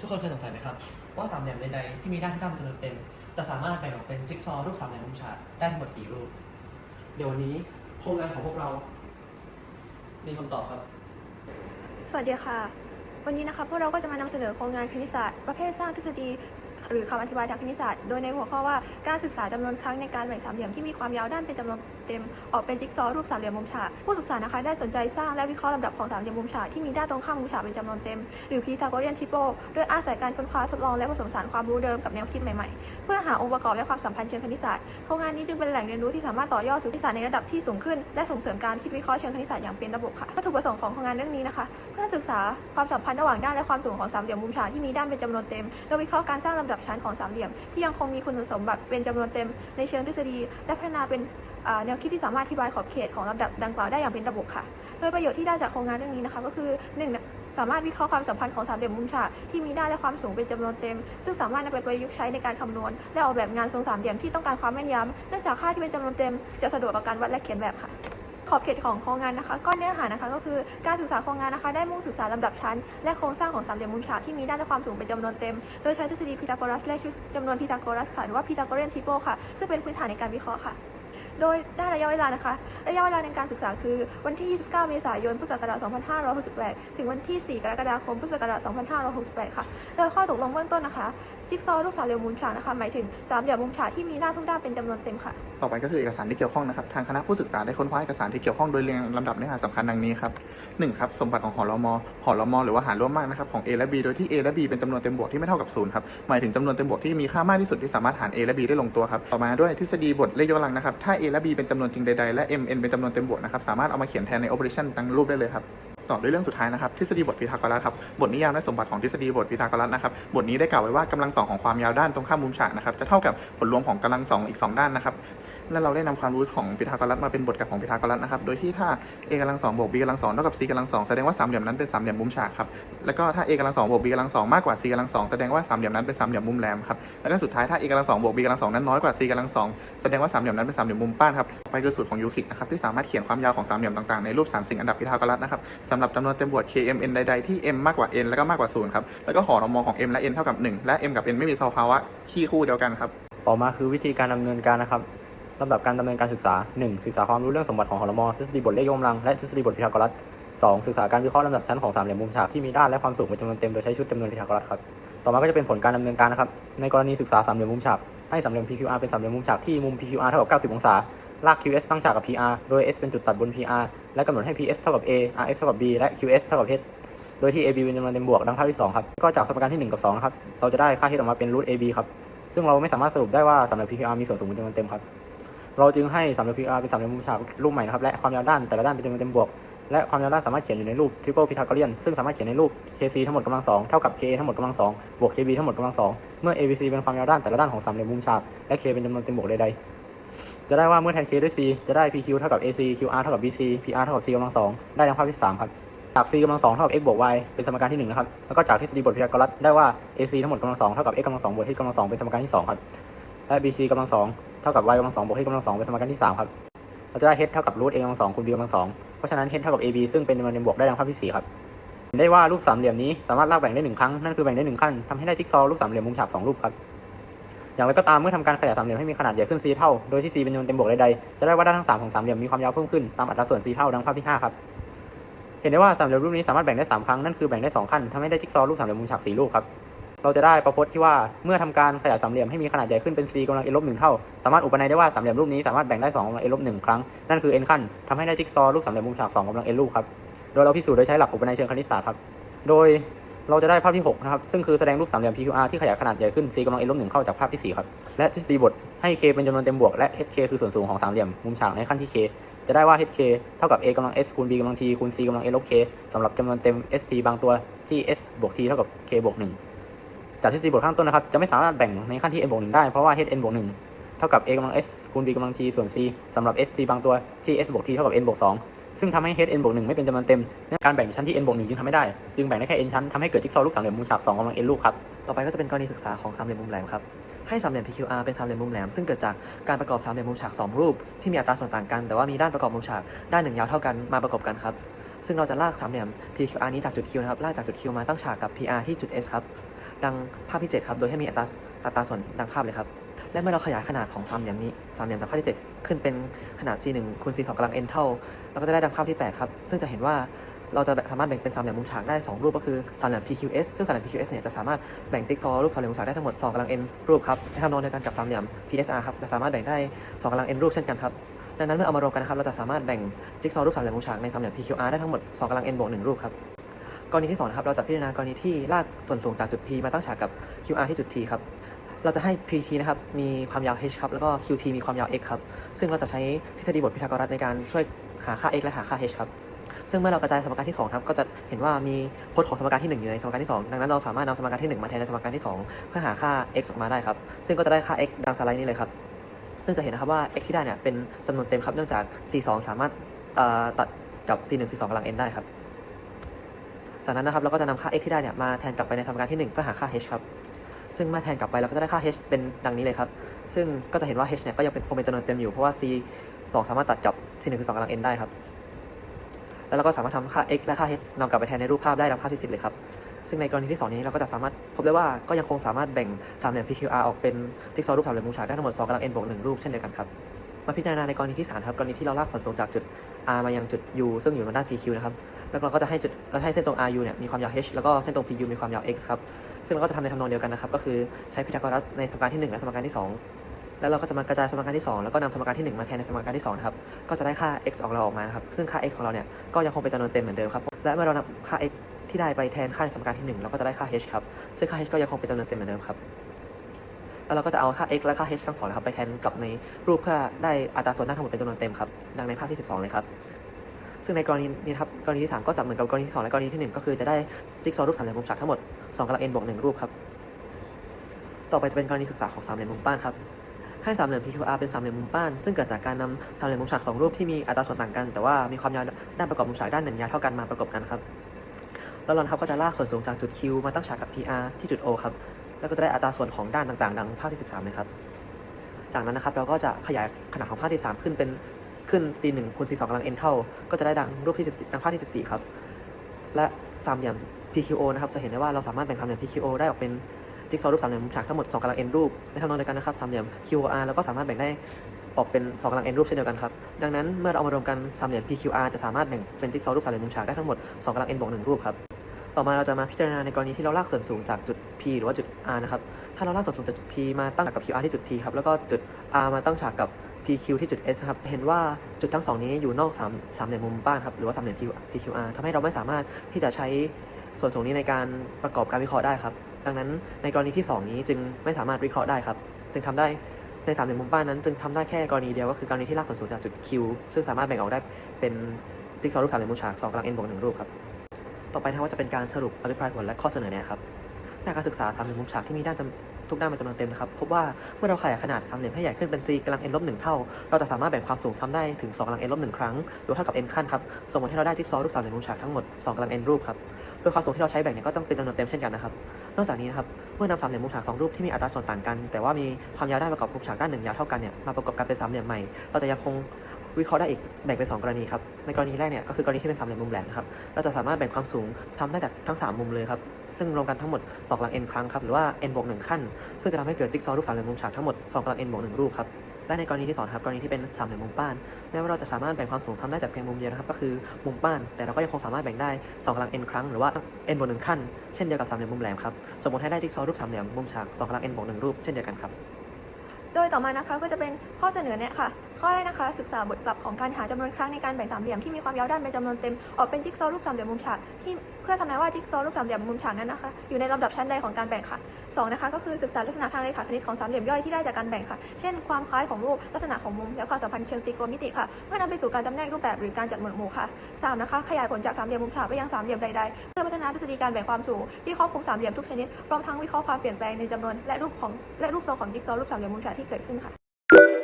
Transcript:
ทุกคนเคยสงสัยไหมครับ ว่าสามเหลี่ยมใดๆที่มีด้านที่ด้านเป็นจำนวนเต็มจะสามารถแบ่งออกเป็นจิ๊กซอว์รูปสามเหลี่ยมมุมฉากได้ทั้งหมดกี่รูป เดี๋ยววันนี้โครงงานของพวกเรา มีคำตอบครับ สวัสดีค่ะ วันนี้นะคะพวกเราก็จะมานำเสนอโครงงานคณิตศาสตร์ ประเภทสร้างทฤษฎี หรือคำอธิบายทางคณิตศาสตร์ โดยในหัวข้อว่าการศึกษาจำนวนครั้งในการแบ่งสามเหลี่ยมที่มีความยาวด้านเป็นจำนวนเต็ม ออกเป็นจิ๊กซอว์รูปสามเหลี่ยมมุมฉาก ผู้ศึกษานะคะ ได้สนใจสร้างและวิเคราะห์ลำดับของสามเหลี่ยมมุมฉากที่มีด้านตรงข้ามมุมฉากเป็นจำนวนเต็ม หรือพีทาโกเรียนทิโปโดยอาศัยการค้นคว้าทดลองและผสมผสานความรู้เดิมกับแนวคิดใหม่ๆ เพื่อหาองค์ประกอบและความสัมพันธ์เชิงคณิตศาสตร์โครงงานนี้จึงเป็นแหล่งเรียนรู้ที่สามารถต่อยอดสู่คณิตศาสตร์ในระดับที่สูงขึ้น และส่งเสริมการคิดวิเคราะห์เชิงคณิตศาสตร์อย่างเป็นระบบค่ะวัตถุประสงค์ของโครงงานเรื่องนี้นะคะ เพื่อศึกษาความสัมพันธ์ระหว่างด้านและความสูงของสามเหลี่ยมมุมฉากที่มีด้านเป็นจำนวนเต็มโดยวิเคราะห์การสร้างลำดับชั้นของสามเหลี่ยมที่ยังคงมีคุณสมบัติเป็นจำนวนเต็มในเชิงทฤษฎีและพัฒนาเป็น แนวคิดที่สามารถอธิบายขอบเขตของลำดับดังกล่าวได้อย่างเป็นระบบค่ะ โดยประโยชน์ที่ได้จากโครงงานเรื่องนี้นะคะ ก็คือหนึ่งสามารถวิเคราะห์ความสัมพันธ์ของสามเหลี่ยมมุมฉากที่มีด้านและความสูงเป็นจำนวนเต็ม ซึ่งสามารถนำไปประยุกต์ใช้ในการคำนวณ และออกแบบงานทรงสามเหลี่ยมที่ต้องการความแม่นยำเนื่องจากค่าที่เป็นจำนวนเต็ม จะสะดวกต่อการวัดและเขียนแบบค่ะขอบเขตของโครงงานนะคะก้อนเนื้อหานะคะก็คือการศึกษาโครงงานนะคะ ได้มุ่งศึกษาลำดับชั้น และโครงสร้างของสามเหลี่ยมมุมฉากที่มีด้านและความสูงเป็นจำนวนเต็ม โดยใช้ทฤษฎีพีทาโกรัสและชุดจำนวนพีทาโกรัสค่ะหรือว่าพีทาโกเรียนทริโปค่ะ ซึ่งเป็นพื้นฐานในการวิเคราะห์ค่ะ โดยได้านระยะเวลานะคะ ระยะเวลาในการศึกษาคือวันที่ 29 เมษายน พุทธศักราช 2568 ถึงวันที่ 4 กรกฎาคม พุทธศักราช 2568 ค่ะ โดยข้อตกลงเบื้องต้นนะคะ จิ๊กซอว์รูปสามเหลี่ยมมุมฉากนะคะ หมายถึงสามเหลี่ยมมุมฉากที่มีด้าทุกด้านเป็นจำนวนเต็มค่ะ ต่อไปก็คือเอกสารที่เกี่ยวข้องนะครับ ทางคณะผู้ศึกษาได้ค้นคว้าเอกสารที่เกี่ยวข้องโดยเรียงลำดับเนื้อหาสำคัญดังนี้ครับหนึ่งครับสมบัติของหอรมหอรมหรือว่าหารร่วมมากนะครับของ A และ B โดยที่ A และ B เป็นจำนวนเต็มบวกที่ไม่เท่ากับศูนย์ครับหมายถึงจำนวนเต็มบวกที่มีค่ามากที่สุดที่สามารถหาร A และ B ได้ลงตัวครับต่อมาด้วยทฤษฎีบทเลขยกกำลังนะครับถ้า A และ B เป็นจำนวนจริงใดๆ และ M n เป็นจำนวนเต็มบวกนะครับ สามารถเอามาเขียนแทนใน operation ดังรูปได้เลยครับต่อด้วยเรื่องสุดท้ายนะครับทฤษฎีบทพีทาโกรัสครับบทนิยามและสมบัติของทฤษฎีบทพีทาโกรัสนะครับบทนี้ได้กล่าวไว้ว่ากำลังสองของความยาวด้านตรงข้ามมุมฉากนะครับจะเท่ากับผลรวมของกำลังสองอีกสองด้านนะครับ และเราได้นำความรู้ของพีทาโกรัสมาเป็นบทกลับของพีทาโกรัสนะครับ โดยที่ถ้า a กำลังสองบวก b กำลังสองเท่ากับ c กำลังสองแสดงว่าสามเหลี่ยมนั้นเป็นสามเหลี่ยมมุมฉากครับ แล้วก็ถ้า a กำลังสองบวก b กำลังสองมากกว่า c กำลังสองแสดงว่าสามเหลี่ยมนั้นเป็นสามเหลี่ยมมุมแหลมครับ แล้วก็สุดท้ายถ้า a กำลังสองบวก b กำลังสองนั้นน้อยกว่า c กำลังสองแสดงว่าสามเหลี่ยมนั้นเป็นสามเหลี่ยมมุมป้านครับไปคือสูตรของยูคลิดนะครับที่สามารถเขียนความยาวของสามเหลี่ยมต่างๆในรูปสามสิ่งอันดับพีทาโกรัสนะครับสำหรับจำนวนเต็มบวก k m n ใดๆที่ m มากกว่า n แล้วก็มากกว่า0ครับแล้วก็หอรมของ m และ n เท่ากับ 1 และ m กับ n ไม่มีสภาวะคี่คู่เดียวกันครับต่อมาคือวิธีการดำเนินการนะครับ ลำดับการดำเนินการศึกษา 1. ศึกษาความรู้เรื่องสมบัติของหอรมอทฤษฎีบทเลขยกกำลังและทฤษฎีบทพีทาโกรัส 2. ศึกษาการวิเคราะห์ลำดับชั้นของสามเหลี่ยมมุมฉากที่มีด้านและความสูงเป็นจำนวนเต็มโดยใช้ชุดจำนวนพีทาโกรัสครับ ต่อมาก็จะเป็นผลการดำเนินการนะครับ ในกรณีศึกษาสามเหลี่ยมมุมฉากให้สามเหลี่ยม PQR เป็นสามเหลี่ยมมุมฉากที่มุม PQR เท่ากับ 90 องศา ลาก QS ตั้งฉากกับ PR โดย S เป็นจุดตัดบน PR และกำหนดให้ PS เท่ากับ A RS เท่ากับ B และ QS เท่ากับ H โดยที่ AB เป็นจำนวนเต็มบวกดังภาพที่สองครับ ก็จากสมการที่หนึ่งกับสองนะครับ เราจะได้ค่า H ออกมาเป็น root AB ครับ ซึ่งเราไม่สามารถสรุปได้ว่าสามเหลี่ยม PQR มีส่วนสูงเป็นจำนวนเต็มครับ เราจึงให้สามเหลี่ยม PR เป็นสามเหลี่ยมมุมฉากรูปใหม่นะครับและความยาวด้านแต่ละด้านเป็นจำนวนเต็มบวกและความยาวด้านสามารถเขียนอยู่ในรูป triple Pythagorean ซึ่งสามารถเขียนในรูป KC ทั้งหมดกำลังสองเท่ากับ KA ทั้งหมดกำลังสองบวก KB ทั้งหมดกำลังสองเมื่อ ABC เป็นความยาวด้านแต่ละด้านของสามเหลี่ยมมุมฉากและ K เป็นจำนวนเต็มบวกใดๆจะได้ว่าเมื่อแทน K ด้วย C จะได้ PQ เท่ากับ AC QR เท่ากับ BC PR เท่ากับ C กำลังสองได้ดังภาพที่สามครับจาก c กำลังสองเท่ากับ x บวก y เป็นสมการที่หนึ่งนะครับ แล้วก็จากทฤษฎีบทพีทาโกรัสได้ว่า ac ทั้งหมดกำลังสองเท่ากับ x กำลังสองบวก h กำลังสองเป็นสมการที่สองครับ และ bc กำลังสอง เท่ากับ y กำลังสองบวก h กำลังสองเป็นสมการที่สามครับ เราจะได้ h เท่ากับ root a กำลังสองคูณ b กำลังสองเพราะฉะนั้น h เท่ากับ ab ซึ่งเป็นจำนวนเต็มบวกได้ดังภาพที่สี่ครับเห็นได้ว่ารูปสามเหลี่ยมนี้สามารถลากแบ่งได้หนึ่งครั้งนั่นคือแบ่งได้หนึ่งขั้นทำให้ได้จิ๊กซอว์รูปสามเหลี่ยมมุมฉากสองรูปครับอย่างไรก็ตามเมื่อทำการขยายสามเหลี่ยมให้มีขนาดใหญ่ขึ้น c เท่า โดยที่ c เป็นจำนวนเต็มบวกใดๆจะได้ว่าด้านทั้งสามของสามเหลี่ยมมีความยาวเพิ่มขึ้นตามอัตราส่วน c เท่าดังภาพที่ห้าครับเห็นได้ว่าสามเหลี่ยมรูปนี้สามารถแบ่งได้3ครั้งนั่นคือแบ่งได้2ขั้นทำให้ได้จิ๊กซอว์รูปสามเหลี่ยมมุมฉาก4รูปครับ เราจะได้ประพจน์ที่ว่าเมื่อทำการขยายสามเหลี่ยมให้มีขนาดใหญ่ขึ้นเป็น c กำลัง n ลบหนึ่งเท่า สามารถอุปนัยได้ว่าสามเหลี่ยมรูปนี้สามารถแบ่งได้2กำลัง n ลบหนึ่งครั้ง นั่นคือ n ขั้นทำให้ได้จิ๊กซอว์รูปสามเหลี่ยมมุมฉาก2กำลัง n รูปครับ โดยเราพิสูจน์โดยใช้หลักอุปนัยเชิงคณิตศาสตร์ครับ โดยเราจะได้ภาพที่6นะครับซึ่งคือแสดงรูปสามเหลี่ยม PQR ที่ขยายขนาดใหญ่ขึ้น c กำลัง n ลบหนึ่งเข้าจากภาพที่สี่ครับและทฤษฎีบทให้ k เป็นจำนวนเต็มบวกและ hk คือส่วนสูงของสามเหลี่ยมมุมฉากในขั้นที่ k จะได้ว่า hk เท่ากับ a กำลัง s คูณ b กำลัง t คูณ c กำลัง n ลบ k สำหรับจำนวนเต็ม st บางตัวที่ s บวก t เท่ากับ k บวก1 จากทฤษฎีบทข้างต้นนะครับ จะไม่สามารถแบ่งในขั้นที่ n บวก1ได้ เพราะว่า h n บวก1เท่ากับ a กำลัง s คูณ b กำลัง t ส่วน c สำหรับ st บางตัวที่ s บวก t เท่ากับ n บวก2ซึ่งทำให้ h n บวก1ไม่เป็นจำนวนเต็มการแบ่งชั้นที่ n บวก1จึงทำไม่ได้ จึงแบ่งได้แค่ n ชั้นทำให้เกิดจิ๊กซอว์รูปสามเหลี่ยมมุมฉาก2กำลัง n รูปครับ ต่อไปก็จะเป็นกรณีศึกษาของสามเหลี่ยมมุมแหลมครับ ให้สามเหลี่ยม PQR เป็นสามเหลี่ยมมุมแหลม ซึ่งเกิดจากการประกอบสามเหลี่ยมมุมฉากสองรูปที่มีอัตราส่วนต่างกัน แต่ว่ามีด้านประกอบมุมฉากด้านหนึ่งยาวเท่ากันมาประกอบกันครับซึ่งเราจะลากสามเหลี่ยม PQR นี้จากจุด Q นะครับลากจากจุด Q มาตั้งฉากกับ PR ที่จุด S ครับ ดังภาพที่ 7 ครับ โดยให้มีอัตราอัตราส่วนดังภาพเลยครับ และเมื่อเราขยายขนาดของสามเหลี่ยมนี้สามเหลี่ยมจากภาพที่ 7 ขึ้นเป็นขนาด c 1 คูณ c 2 กำลัง n เท่า เราก็จะได้ดังภาพที่ 8 ครับ ซึ่งจะเห็นว่าเราจะสามารถแบ่งเป็นสามเหลี่ยมมุมฉากได้ 2 รูปก็คือสามเหลี่ยม PQS ซึ่งสามเหลี่ยม PQS เนี่ยจะสามารถแบ่งจิ๊กซอว์รูปสามเหลี่ยมมุมฉากได้ทั้งหมด2กำลัง n รูปครับในทำนองเดียวกันกับสามเหลี่ยม PSR ครับจะสามารถแบ่งได้2กำลัง n รูปเช่นกันครับดังนั้นเมื่อเอามารวมกันนะครับเราจะสามารถแบ่งจิ๊กซอว์รูปสามเหลี่ยมมุมฉากในสามเหลี่ยม PQR ได้ทั้งหมด2กำลัง n บวก1รูปครับ กรณีที่สองนะครับเราจะพิจารณากรณีที่ลากส่วนสูงจากจุด P มาตั้งฉากกับ QR ที่จุด T ครับเราจะให้ PT นะครับมีความยาว h ครับแล้วก็ QT มีความยาว x ครับซึ่งเราจะใช้ทฤษฎีบทพีทาโกรัสในการช่วยหาค่า x และหาค่า h ครับซึ่งเมื่อเรากระจายสมการที่2ครับก็จะเห็นว่ามีพจน์ของสมการที่ 1 อยู่ในสมการที่ 2 ดังนั้นเราสามารถนำสมการที่ 1 มาแทนในสมการที่ 2 เพื่อหาค่า x ออกมาได้ครับ ซึ่งก็จะได้ค่า x ดังสไลด์นี้เลยครับ ซึ่งจะเห็นนะครับว่า x ที่ได้เนี่ยเป็นจำนวนเต็มครับเนื่องจาก c 2สามารถตัดกับ c 1 c 2กำลัง n ได้ครับ จากนั้นนะครับเราก็จะนำค่า x ที่ได้เนี่ยมาแทนกลับไปในสมการที่ 1 เพื่อหาค่า h ครับ ซึ่งเมื่อแทนกลับไปเราก็จะได้ค่า h เป็นดังนี้เลยครับ ซึ่งก็จะเห็นว่า h เนี่ยก็ยังเป็นคงเป็นจำนวนเต็มอยู่เพราะว่า c 2 สามารถตัดกับ c 1คือ2กำลัง n ได้ครับ แล้วเราก็สามารถทำค่า x และค่า h นำกลับไปแทนในรูปภาพได้ดังภาพที่10เลยครับ ซึ่งในกรณีที่ 2 นี้เราก็จะสามารถพบได้ว่าก็ยังคงสามารถแบ่งสามเหลี่ยม PQR ออกเป็นจิ๊กซอรูปสามเหลี่ยมมุมฉากได้ทั้งหมด2กำลัง n บวก1รูปเช่นเดียวกันครับมาพิจารณาในกรณีที่3ครับกรณีที่เราลากส่วนสูงจากจุด r มายังจุด u ซึ่งอยู่บนด้าน PQ นะครับ แล้วเราก็จะให้จุดเราให้เส้นตรง RU เนี่ยมีความยาว h แล้วก็เส้นตรง PU มีความยาว x ครับ ซึ่งเราก็จะทำในทำนองเดียวกันนะครับ ก็คือใช้พีทาโกรัสในสมการที่ 1 และสมการที่ 2 แล้วเราก็จะมากระจายสมการที่ 2 แล้วก็นำสมการที่ 1 มาแทนในสมการที่2นะครับ ก็จะได้ค่า x ของเราออกมาครับ ซึ่งค่า x ของเราเนี่ยก็ยังคงเป็นจำนวนเต็มเหมือนเดิมครับ และเมื่อเรานำค่า x ที่ได้ไปแทนค่าในสมการที่1เราก็จะได้ค่า h ครับ ซึ่งค่า h ก็ยังคงเป็นจำนวนเต็มเหมือนเดิมครับแล้วเราก็จะเอาค่า x และค่า h ทั้งสองนะครับไปแทนกับในรูปเพื่อได้อัตราส่วนด้าทั้งหมดเป็นจำนวนเต็มครับ ดังในภาพที่ 12 เลยครับ ซึ่งในกรณีนี้ครับกรณีที่ 3 ก็จะเหมือนกับกรณีที่ 2 และกรณีที่ 1 ก็คือจะได้จิ๊กซอว์รูปสามเหลี่ยมมุมฉากทั้งหมด2กำลัง n บวก1รูปครับต่อไปจะเป็นกรณีศึกษาของสามเหลี่ยมมุมป้านครับให้สามเหลี่ยม PQR เป็นสามเหลี่ยมมุมป้าน ซึ่งเกิดจากการนำสามเหลี่ยมมุมฉากสองรูปที่มีอัตราส่วนต่างกัน แต่ว่ามีความยาวด้านประกอบมุมฉากด้านหนึ่งยาวเท่ากันมาประกบกันครับ แล้วเรานครับก็จะลากส่วนสูงจากจุด Q มาตั้งฉากกับ PR ที่จุด O ครับ แล้วก็จะได้อัตราส่วนของด้านต่างๆ ดังภาพที่ 13เลยครับ จากนั้นนะครับเราก็จะขยายขนาดของภาพที่ 3 ขึ้นเป็น ขึ้น C 1 คูณ C 2 กำลัง n เท่า ก็จะได้ดังรูปที่14ดังภาพที่ 14 ครับ และสามเหลี่ยม PQO นะครับ จะเห็นได้ว่าเราสามารถแบ่งสามเหลี่ยม PQO ได้ออกเป็นจิ๊กซอว์รูปสามเหลี่ยมมุมฉากทั้งหมด 2กำลัง n รูปในทำนองเดียวกันนะครับสามเหลี่ยม QOR แล้วก็สามารถแบ่งได้ออกเป็น 2กำลัง n รูปเช่นเดียวกันครับ ดังนั้นเมื่อเราเอามารวมกันสามเหลี่ยม PQR จะสามารถแบ่งเป็นจิ๊กซอว์รูปสามเหลี่ยมมุมฉากได้ทั้งหมด2กำลัง n บวก1รูปครับต่อมาเราจะมาพิจารณาในกรณีที่เราลากส่วนสูงจากจุด P หรือว่าจุด R นะครับถ้าเราลากส่วนสูงจากจุด P มาตั้งฉากกับ QR ที่จุด T ครับแล้วก็จุด R มาตั้งฉากกับ PQ ที่จุด S ครับ เห็นว่าจุดทั้งสองนี้อยู่นอกสามสามเหลี่ยมมุมบ้านครับ หรือว่าสามเหลี่ยม PQR ทำให้เราไม่สามารถที่จะใช้ส่วนสูงนี้ในการประกอบการวิเคราะห์ได้ครับ ดังนั้นในกรณีที่ 2 นี้จึงไม่สามารถวิเคราะห์ได้ครับ จึงทำได้ในสามเหลี่ยมมุมบ้านนั้น จึงทำได้แค่กรณีเดียวก็คือกรณีที่ลากส่วนสูงจากจุด Q ซึ่งสามารถแบ่งออกได้เป็นจิ๊กซอว์รูปสามเหลี่ยมมุมฉาก2กำลัง n บวก1รูปครับ ต่อไปนะว่าจะเป็นการสรุปอภิปรายผลและข้อเสนอแนะครับ จากการศึกษาสามเหลี่ยมมุมฉากที่มีด้านจ ทุกด้านเป็นจำนวนเต็มนะครับพบว่าเมื่อเราขยายขนาดสามเหลี่ยมให้ใหญ่ขึ้นเป็น c กำลัง n ลบหนึ่งเท่า เราจะสามารถแบ่งความสูงซ้ำได้ถึง2กำลัง n ลบหนึ่งครั้งหรือเท่ากับ n ขั้นครับส่งผลให้เราได้จิ๊กซอว์รูปสามเหลี่ยมมุมฉากทั้งหมด2กำลัง n รูปครับโดยความสูงที่เราใช้แบ่งเนี่ยก็ต้องเป็นจำนวนเต็มเช่นกันนะครับนอกจากนี้นะครับเมื่อนำสามเหลี่ยมมุมฉากสองรูปที่มีอัตราส่วนต่างกัน แต่ว่ามีความยาวด้านประกอบมุมฉากด้านหนึ่งยาวเท่ากันเนี่ยมาประกอบกันเป็นสามเหลี่ยมใหม่เราจะยังคงวิเคราะห์ได้อีกแบ่งเป็นสองกรณีครับในกรณีแรกเนี่ยก็คือกรณีที่เป็นสามเหลี่ยมมุมแหลมนะครับเราจะสามารถแบ่งความสูงซ้ำได้จากทั้ง 3 มุมเลยครับ ซึ่งรวมกันทั้งหมด2กำลัง n ครั้งครับหรือว่า n บวก1ขั้น ซึ่งจะทำให้เกิดจิ๊กซอว์รูปสามเหลี่ยมมุมฉากทั้งหมด2กำลัง n บวก1รูปครับและในกรณีที่สอนครับกรณีที่เป็นสามเหลี่ยมมุมป้านแม้ว่าเราจะสามารถแบ่งความสูงซ้ำได้จากเพียงมุมเดียวนะครับก็คือมุมป้าน แต่เราก็ยังคงสามารถแบ่งได้2กำลัง n ครั้งหรือว่า n บวก1ขั้นเช่นเดียวกับสามเหลี่ยมมุมแหลมครับสมมติให้ได้จิ๊กซอว์รูปสามเหลี่ยมมุมฉาก2กำลัง n บวก1รูปเช่นเดียวกันครับ โดยต่อมานะคะก็จะเป็นข้อเสนอแนะค่ะ ข้อแรกนะคะ ศึกษาบทกลับของการหาจำนวนครั้งในการแบ่งสามเหลี่ยมที่มีความยาวด้านเป็นจำนวนเต็มออกเป็นจิ๊กซอว์รูปสามเหลี่ยมมุมฉากที่เพื่อทำนายว่าจิ๊กซอว์รูปสามเหลี่ยมมุมฉากนั้นนะคะ อยู่ในลำดับชั้นใดของการแบ่งค่ะสองนะคะก็คือศึกษาลักษณะทางเลขาคณิตของสามเหลี่ยมย่อยที่ได้จากการแบ่งค่ะ เช่น ความคล้ายของรูปลักษณะของมุมและความสัมพันธ์เชิงตรีโกณมิติค่ะเพื่อนำไปสู่การจำแนกรูปแบบหรือการจัดหมวดหมู่ค่ะสามนะคะขยายผลจากสามเหลี่ยมมุมฉากไปยังสามเหลี่ยมใดๆเพื่อพัฒนาทฤษฎีการแบ่งความสูงที่ครอบคลุมสามเหลี่ยมทุกชนิดรวมทั้งวิเคราะห์ความเปลี่ยนแปลงในจำนวนและรูปของและรูปทรงของจิ๊กซอว์รูปสามเหลี่ยมมุมฉากที่เกิดขึ้นค่ะ